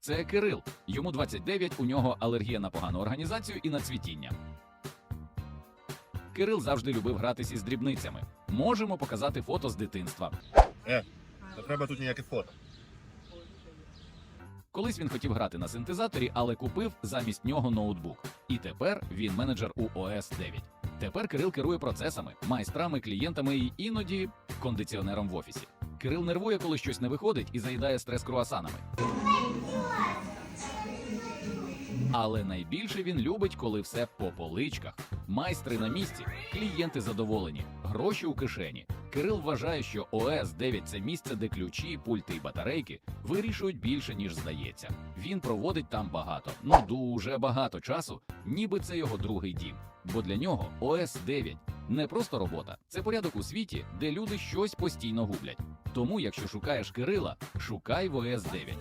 Це Кирил. Йому 29, у нього алергія на погану організацію і на цвітіння. Кирил завжди любив гратись із дрібницями. Можемо показати фото з дитинства. Не треба тут ніяких фото. Колись він хотів грати на синтезаторі, але купив замість нього ноутбук. І тепер він менеджер у ОС 9. Тепер Кирил керує процесами, майстрами, клієнтами і іноді кондиціонером в офісі. Кирил нервує, коли щось не виходить і заїдає стрес круасанами. Але найбільше він любить, коли все по поличках. Майстри на місці, клієнти задоволені, гроші у кишені. Кирил вважає, що ОС 9 це місце, де ключі, пульти і батарейки вирішують більше, ніж здається. Він проводить там багато, ну дуже багато часу, ніби це його другий дім. Бо для нього ОС 9 не просто робота, це порядок у світі, де люди щось постійно гублять. Тому, якщо шукаєш Кирила, шукай в ОС 9.